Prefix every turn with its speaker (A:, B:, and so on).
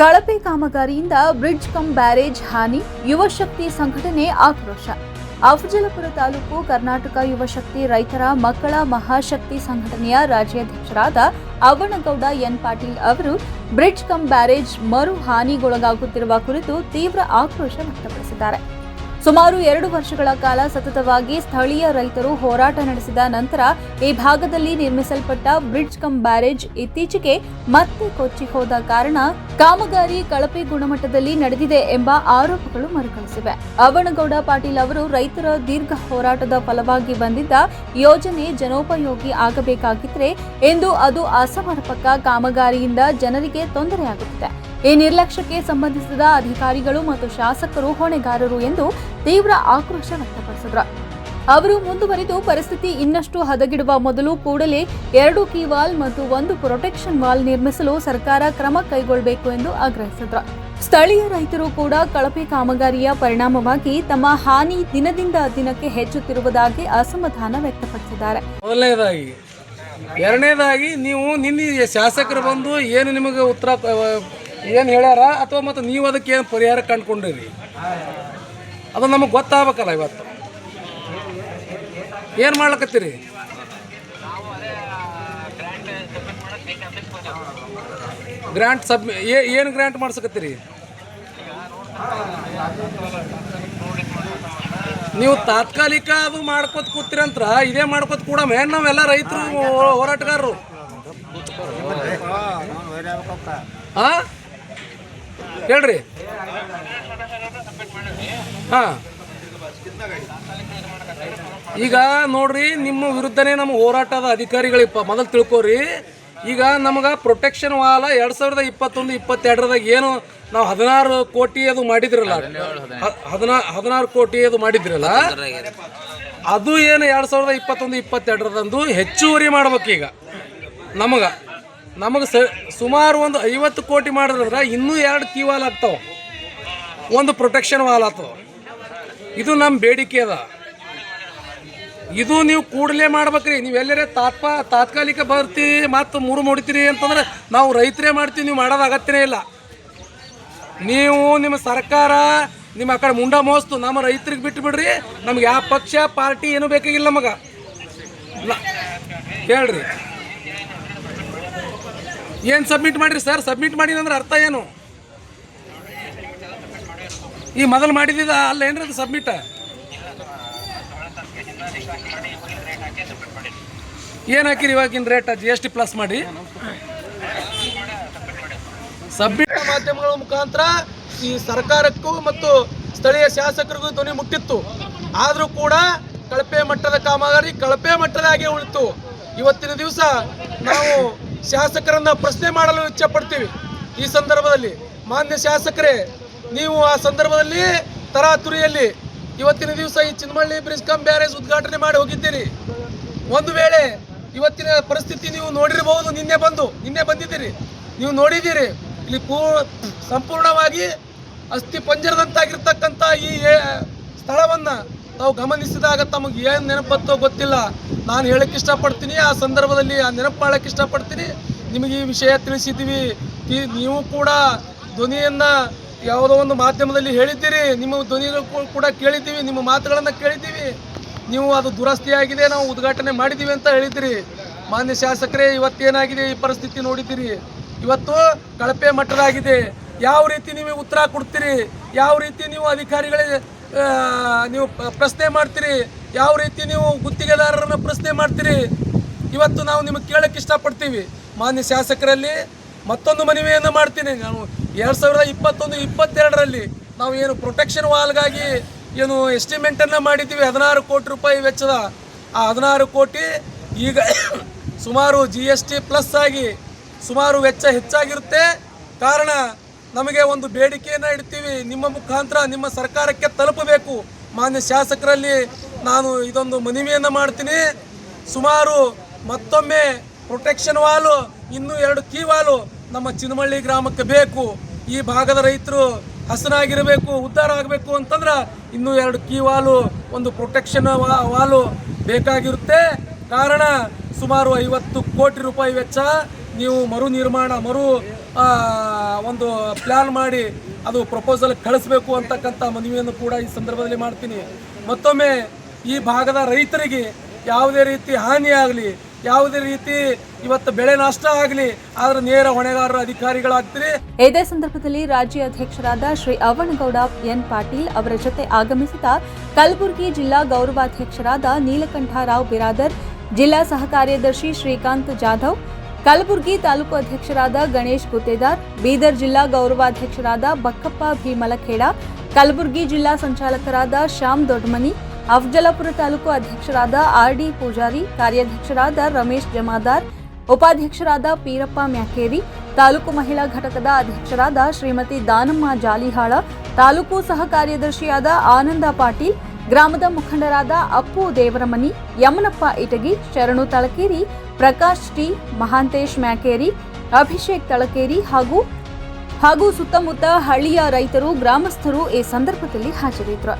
A: ಕಳಪೆ ಕಾಮಗಾರಿಯಿಂದ bridge come barrage ಹಾನಿ ಯುವಶಕ್ತಿ ಸಂಘಟನೆ ಆಕ್ರೋಶ. ಅಫಜಲಪುರ ತಾಲೂಕು ಕರ್ನಾಟಕ ಯುವಶಕ್ತಿ ರೈತರ ಮಕ್ಕಳ ಮಹಾಶಕ್ತಿ ಸಂಘಟನೆಯ ರಾಜ್ಯಾಧ್ಯಕ್ಷರಾದ ಅವಣಗೌಡ ಎನ್ ಪಾಟೀಲ್ ಅವರು ಬ್ರಿಡ್ಜ್ ಕಮ್ ಬ್ಯಾರೇಜ್ ಮರು ಹಾನಿಗೊಳಗಾಗುತ್ತಿರುವ ಕುರಿತು ತೀವ್ರ ಆಕ್ರೋಶ ವ್ಯಕ್ತಪಡಿಸಿದ್ದಾರೆ. ಸುಮಾರು ಎರಡು ವರ್ಷಗಳ ಕಾಲ ಸತತವಾಗಿ ಸ್ಥಳೀಯ ರೈತರು ಹೋರಾಟ ನಡೆಸಿದ ನಂತರ ಈ ಭಾಗದಲ್ಲಿ ನಿರ್ಮಿಸಲ್ಪಟ್ಟ ಬ್ರಿಡ್ಜ್ ಕಮ್ ಬ್ಯಾರೇಜ್ ಇತ್ತೀಚೆಗೆ ಮತ್ತೆ ಕೊಚ್ಚಿ ಹೋದ ಕಾರಣ ಕಾಮಗಾರಿ ಕಳಪೆ ಗುಣಮಟ್ಟದಲ್ಲಿ ನಡೆದಿದೆ ಎಂಬ ಆರೋಪಗಳು ಮರುಕಳಿಸಿವೆ. ಅವನಗೌಡ ಪಾಟೀಲ್ ಅವರು ರೈತರ ದೀರ್ಘ ಹೋರಾಟದ ಫಲವಾಗಿ ಬಂದಿದ್ದ ಯೋಜನೆ ಜನೋಪಯೋಗಿ ಆಗಬೇಕಾಗಿದ್ರೆ ಎಂದು ಅದು ಅಸಮರ್ಪಕ ಕಾಮಗಾರಿಯಿಂದ ಜನರಿಗೆ ತೊಂದರೆಯಾಗುತ್ತಿದೆ. ಈ ನಿರ್ಲಕ್ಷ್ಯಕ್ಕೆ ಸಂಬಂಧಿಸಿದ ಅಧಿಕಾರಿಗಳು ಮತ್ತು ಶಾಸಕರು ಹೊಣೆಗಾರರು ಎಂದು ತೀವ್ರ ಆಕ್ರೋಶ ವ್ಯಕ್ತಪಡಿಸಿದರು. ಅವರು ಮುಂದುವರಿದು ಪರಿಸ್ಥಿತಿ ಇನ್ನಷ್ಟು ಹದಗಿಡುವ ಮೊದಲು ಕೂಡಲೇ ಎರಡು ಕೀ ವಾಲ್ ಮತ್ತು ಒಂದು ಪ್ರೊಟೆಕ್ಷನ್ ವಾಲ್ ನಿರ್ಮಿಸಲು ಸರ್ಕಾರ ಕ್ರಮ ಕೈಗೊಳ್ಳಬೇಕು ಎಂದು ಆಗ್ರಹಿಸಿದ್ರು. ಸ್ಥಳೀಯ ರೈತರು ಕೂಡ ಕಳಪೆ ಕಾಮಗಾರಿಯ ಪರಿಣಾಮವಾಗಿ ತಮ್ಮ ಹಾನಿ ದಿನದಿಂದ ದಿನಕ್ಕೆ ಹೆಚ್ಚುತ್ತಿರುವುದಾಗಿ ಅಸಮಾಧಾನ ವ್ಯಕ್ತಪಡಿಸಿದ್ದಾರೆ.
B: ಮೊದಲನೇದಾಗಿ, ಎರಡನೇದಾಗಿ ನೀವು ನಿನ್ನೆ ಶಾಸಕರು ಬಂದು ಏನು ನಿಮಗೆ ಉತ್ತರ ಏನು ಹೇಳ್ಯಾರ? ಅಥವಾ ಮತ್ತು ನೀವು ಅದಕ್ಕೆ ಏನು ಪರಿಹಾರ ಕಂಡುಕೊಂಡಿರಿ? ಅದು ನಮಗೆ ಗೊತ್ತಾಗಬೇಕಲ್ಲ ಇವತ್ತು. ಏನು ಮಾಡ್ಲಕತ್ತೀರಿ? ಗ್ರ್ಯಾಂಟ್ ಸಬ್ ಏನು ಗ್ರ್ಯಾಂಟ್ ಮಾಡ್ಸಕತ್ತೀರಿ? ನೀವು ತಾತ್ಕಾಲಿಕ ಅದು ಮಾಡ್ಕೋತ ಕೂತಿರಂತ್ರ ಇದೇ ಮಾಡ್ಕೋತ ಕೂಡ ಮೇನ್ ನಾವೆಲ್ಲ ರೈತರು ಹೋರಾಟಗಾರರು. ಹಾ ಹೇಳ್ರಿ. ಹಾಂ. ಈಗ ನೋಡ್ರಿ, ನಿಮ್ಮ ವಿರುದ್ಧನೇ ನಮ್ಮ ಹೋರಾಟದ ಅಧಿಕಾರಿಗಳಿಪ್ಪ ಮೊದಲು ತಿಳ್ಕೊರಿ. ಈಗ ನಮಗೆ ಪ್ರೊಟೆಕ್ಷನ್ ವಾಲ ಎರಡ್ ಸಾವಿರದ ಇಪ್ಪತ್ತೊಂದು, ಇಪ್ಪತ್ತೆರಡರದಾಗ ಏನು ನಾವು ಹದಿನಾರು ಕೋಟಿ ಅದು ಮಾಡಿದ್ರಲ್ಲ? ಹದಿನಾ, ಹದಿನಾರು ಕೋಟಿ ಅದು ಮಾಡಿದ್ರಲ್ಲ? ಅದು ಏನು ಎರಡು ಸಾವಿರದ ಇಪ್ಪತ್ತೊಂದು, ಇಪ್ಪತ್ತೆರಡರದಂದು ಹೆಚ್ಚುವರಿ ಈಗ ನಮಗೆ. ನಮಗೆ ಸ ಸುಮಾರು ಒಂದು ಐವತ್ತು ಕೋಟಿ ಮಾಡಿದ್ರೆ ಇನ್ನೂ ಎರಡು ಕೀ ವಾಲ್ ಆಗ್ತಾವೆ. ಒಂದು ಪ್ರೊಟೆಕ್ಷನ್ ವಾಲ್ ಆಗ್ತವೆ ಇದು ನಮ್ಮ ಬೇಡಿಕೆ ಅದ. ಇದು ನೀವು ಕೂಡಲೇ ಮಾಡ್ಬೇಕ್ರಿ. ನೀವು ಎಲ್ಲರೇ ತಾತ್ಪ ತಾತ್ಕಾಲಿಕ ಬರ್ತಿ ಮತ್ತು ಮೂರು ಮುಡಿತೀರಿ ಅಂತಂದ್ರೆ ನಾವು ರೈತರೇ ಮಾಡ್ತೀವಿ, ನೀವು ಮಾಡೋದು ಅಗತ್ಯನೇ ಇಲ್ಲ. ನೀವು ನಿಮ್ಮ ಸರ್ಕಾರ ನಿಮ್ಮ ಆ ಕಡೆ ಮುಂಡ ಮೋಸ್ತು ನಮ್ಮ ರೈತರಿಗೆ ಬಿಟ್ಟು ಬಿಡ್ರಿ ನಮ್ಗೆ ಯಾವ ಪಕ್ಷ, ಪಾರ್ಟಿ ಏನು ಬೇಕಾಗಿಲ್ಲ ನಮಗೆ. ಹೇಳ್ರಿ ಏನು ಸಬ್ಮಿಟ್ ಮಾಡಿರಿ ಸರ್ ಸಬ್ಮಿಟ್ ಮಾಡಿದ ಅಂದ್ರೆ ಅರ್ಥ ಏನು? ಈ ಮೊದಲು ಮಾಡಿದ ಅಲ್ಲ ಏನ್ರಿ ಅದು ಸಬ್ಮಿಟ್ ಏನು ಹಾಕಿರಿ ಇವಾಗಿನ rate G S T plus ಮಾಡಿ. ಸಬ್ಮಿಟ್ ಮಾಧ್ಯಮಗಳ ಮುಖಾಂತರ ಈ ಸರ್ಕಾರಕ್ಕೂ ಮತ್ತು ಸ್ಥಳೀಯ ಶಾಸಕರಿಗೂ ಧ್ವನಿ ಮುಟ್ಟಿತ್ತು. ಆದರೂ ಕೂಡ ಕಳಪೆ ಮಟ್ಟದ ಕಾಮಗಾರಿ ಕಳಪೆ ಮಟ್ಟದಾಗೆ ಉಳಿತು. ಇವತ್ತಿನ ದಿವಸ ನಾವು ಶಾಸಕರನ್ನ ಪ್ರಶ್ನೆ ಮಾಡಲು ಇಚ್ಛೆ ಪಡ್ತೀವಿ ಈ ಸಂದರ್ಭದಲ್ಲಿ ಮಾನ್ಯ ಶಾಸಕರೇ, ನೀವು ಆ ಸಂದರ್ಭದಲ್ಲಿ ತರಾತುರಿಯಲ್ಲಿ ಇವತ್ತಿನ ದಿವಸ ಈ ಚಿನ್ಮಳ್ಳಿ ಬ್ರಿಡ್ಜ್ ಕಮ್ ಬ್ಯಾರೇಜ್ ಉದ್ಘಾಟನೆ ಮಾಡಿ ಹೋಗಿದ್ದೀರಿ. ಒಂದು ವೇಳೆ ಇವತ್ತಿನ ಪರಿಸ್ಥಿತಿ ನೀವು ನೋಡಿರಬಹುದು, ನಿನ್ನೆ ಬಂದು, ನಿನ್ನೆ ಬಂದಿದ್ದೀರಿ. ನೀವು ನೋಡಿದ್ದೀರಿ, ಇಲ್ಲಿ ಪೂ, ಸಂಪೂರ್ಣವಾಗಿ ಅಸ್ಥಿ ಪಂಜರದಂತಾಗಿರ್ತಕ್ಕಂಥ ಈ ಸ್ಥಳವನ್ನ ತಾವು ಗಮನಿಸಿದಾಗ ತಮಗೆ ಏನು ನೆನಪತ್ತೋ ಗೊತ್ತಿಲ್ಲ. ನಾನು ಹೇಳಕ್ಕೆ ಇಷ್ಟಪಡ್ತೀನಿ, ಆ ಸಂದರ್ಭದಲ್ಲಿ ಆ ನೆನಪು ಮಾಡೋಕ್ಕೆ ಇಷ್ಟಪಡ್ತೀನಿ. ನಿಮಗೆ ಈ ವಿಷಯ ತಿಳಿಸಿದ್ದೀವಿ ಈ- ನೀವು ಕೂಡ ಧ್ವನಿಯನ್ನು ಯಾವುದೋ ಒಂದು ಮಾಧ್ಯಮದಲ್ಲಿ ಹೇಳಿದ್ದೀರಿ. ನಿಮ್ಮ ಧ್ವನಿಗಳು ಕೂಡ ಕೇಳಿದ್ದೀವಿ, ನಿಮ್ಮ ಮಾತುಗಳನ್ನು ಕೇಳಿದ್ದೀವಿ. ನೀವು ಅದು ದುರಸ್ತಿಯಾಗಿದೆ, ನಾವು ಉದ್ಘಾಟನೆ ಮಾಡಿದ್ದೀವಿ ಅಂತ ಹೇಳಿದ್ದೀರಿ. ಮಾನ್ಯ ಶಾಸಕರೇ, ಇವತ್ತೇನಾಗಿದೆ ಈ ಪರಿಸ್ಥಿತಿ ನೋಡಿದ್ದೀರಿ. ಇವತ್ತು ಕಳಪೆ ಮಟ್ಟದಾಗಿದೆ. ಯಾವ ರೀತಿ ನೀವು ಉತ್ತರ ಕೊಡ್ತೀರಿ? ಯಾವ ರೀತಿ ನೀವು ಅಧಿಕಾರಿಗಳಿಗೆ ನೀವು ಪ್ರಶ್ನೆ ಮಾಡ್ತೀರಿ. ಯಾವ ರೀತಿ ನೀವು ಗುತ್ತಿಗೆದಾರರನ್ನು ಪ್ರಶ್ನೆ ಮಾಡ್ತೀರಿ? ಇವತ್ತು ನಾವು ನಿಮಗೆ ಕೇಳಕ್ಕೆ ಇಷ್ಟಪಡ್ತೀವಿ. ಮಾನ್ಯ ಶಾಸಕರಲ್ಲಿ ಮತ್ತೊಂದು ಮನವಿಯನ್ನು ಮಾಡ್ತೀನಿ. ನಾನು ಎರಡು ಸಾವಿರದ ಇಪ್ಪತ್ತೊಂದು, ಇಪ್ಪತ್ತೆರಡರಲ್ಲಿ ನಾವು ಏನು ಪ್ರೊಟೆಕ್ಷನ್ ವಾಲ್ಗಾಗಿ ಏನು ಎಸ್ಟಿಮೇಟನ್ನು ಮಾಡಿದ್ದೀವಿ. ಹದಿನಾರು ಕೋಟಿ ರೂಪಾಯಿ ವೆಚ್ಚದ. ಆ ಹದಿನಾರು ಕೋಟಿ ಈಗ ಸುಮಾರು ಜಿ ಎಸ್ ಟಿ ಪ್ಲಸ್ ಆಗಿ ಸುಮಾರು ವೆಚ್ಚ ಹೆಚ್ಚಾಗಿರುತ್ತೆ. ಕಾರಣ ನಮಗೆ ಒಂದು ಬೇಡಿಕೆಯನ್ನು ಇಡ್ತೀವಿ. ನಿಮ್ಮ ಮುಖಾಂತರ ನಿಮ್ಮ ಸರ್ಕಾರಕ್ಕೆ ತಲುಪಬೇಕು. ಮಾನ್ಯ ಶಾಸಕರಲ್ಲಿ ನಾನು ಇದೊಂದು ಮನವಿಯನ್ನು ಮಾಡ್ತೀನಿ. ಸುಮಾರು ಮತ್ತೊಮ್ಮೆ ಪ್ರೊಟೆಕ್ಷನ್ ವಾಲು, ಇನ್ನೂ ಎರಡು ಕೀ ವಾಲು ನಮ್ಮ ಚಿನ್ನಮಳ್ಳಿ ಗ್ರಾಮಕ್ಕೆ ಬೇಕು. ಈ ಭಾಗದ ರೈತರು ಹಸನಾಗಿರಬೇಕು, ಉದ್ಧಾರ ಆಗಬೇಕು ಅಂತಂದ್ರೆ ಇನ್ನೂ ಎರಡು ಕೀ ವಾಲು, ಒಂದು ಪ್ರೊಟೆಕ್ಷನ್ ವಾಲು ಬೇಕಾಗಿರುತ್ತೆ. ಕಾರಣ ಸುಮಾರು ಐವತ್ತು ಕೋಟಿ ರೂಪಾಯಿ ವೆಚ್ಚ. ನೀವು ಮರು ನಿರ್ಮಾಣ, ಮರು ಒಂದು ಪ್ಲ್ಯಾನ್ ಮಾಡಿ ಅದು ಪ್ರಪೋಸಲ್ ಕಳಿಸ್ಬೇಕು ಅಂತಕ್ಕಂಥ ಮನವಿಯನ್ನು ಕೂಡ ಈ ಸಂದರ್ಭದಲ್ಲಿ ಮಾಡ್ತೀನಿ. ಮತ್ತೊಮ್ಮೆ ಈ ಭಾಗದ ರೈತರಿಗೆ ಯಾವುದೇ ರೀತಿ ಹಾನಿಯಾಗಲಿ ಯಾವುದೇ ರೀತಿ ಇವತ್ತು ಬೆಳೆ ನಷ್ಟ ಆಗಲಿ, ಆದ್ರೆ ನೇರ ಹೊಣೆಗಾರರ ಅಧಿಕಾರಿಗಳಾಗ್ತೀರಿ.
A: ಇದೇ ಸಂದರ್ಭದಲ್ಲಿ ರಾಜ್ಯ ಅಧ್ಯಕ್ಷರಾದ ಶ್ರೀ ಅವಣಗೌಡ ಎನ್ ಪಾಟೀಲ್ ಅವರ ಜೊತೆ ಆಗಮಿಸಿದ ಕಲಬುರಗಿ ಜಿಲ್ಲಾ ಗೌರವಾಧ್ಯಕ್ಷರಾದ ನೀಲಕಂಠರಾವ್ ಬಿರಾದರ್, ಜಿಲ್ಲಾ ಸಹ ಕಾರ್ಯದರ್ಶಿ ಶ್ರೀಕಾಂತ್ ಜಾಧವ್ ಕಲಬುರಗಿ ತಾಲೂಕು ಅಧ್ಯಕ್ಷರಾದ ಗಣೇಶ್ ಗುತ್ತೇದಾರ್, ಬೀದರ್ ಜಿಲ್ಲಾ ಗೌರವಾಧ್ಯಕ್ಷರಾದ ಬಕ್ಕಪ್ಪ ಭೀಮಲಖೇಡ, ಕಲಬುರಗಿ ಜಿಲ್ಲಾ ಸಂಚಾಲಕರಾದ ಶ್ಯಾಮ್ ದೊಡ್ಮನಿ, ಅಫಜಲಪುರ ತಾಲೂಕು ಅಧ್ಯಕ್ಷರಾದ ಆರ್ ಡಿ ಪೂಜಾರಿ, ಕಾರ್ಯಾಧ್ಯಕ್ಷರಾದ ರಮೇಶ್ ಜಮಾದಾರ್, ಉಪಾಧ್ಯಕ್ಷರಾದ ಪೀರಪ್ಪ ಮ್ಯಾಕೇರಿ, ತಾಲೂಕು ಮಹಿಳಾ ಘಟಕದ ಅಧ್ಯಕ್ಷರಾದ ಶ್ರೀಮತಿ ದಾನಮ್ಮ ಜಾಲಿಹಾಳ, ತಾಲೂಕು ಸಹಕಾರ್ಯದರ್ಶಿಯಾದ ಆನಂದ ಪಾಟೀಲ್ ಗ್ರಾಮದ ಮುಖಂಡರಾದ ಅಪ್ಪು ದೇವರಮನಿ, ಯಮನಪ್ಪ ಇಟಗಿ, ಶರಣು ತಳಕೇರಿ, ಪ್ರಕಾಶ್ ಟಿ, ಮಹಾಂತೇಶ್ ಮ್ಯಾಕೇರಿ, ಅಭಿಷೇಕ್ ತಳಕೇರಿ ಹಾಗೂ ಹಾಗೂ ಸುತ್ತಮುತ್ತ ಹಳ್ಳಿಯ ರೈತರು, ಗ್ರಾಮಸ್ಥರು ಈ ಸಂದರ್ಭದಲ್ಲಿ ಹಾಜರಿದ್ದರು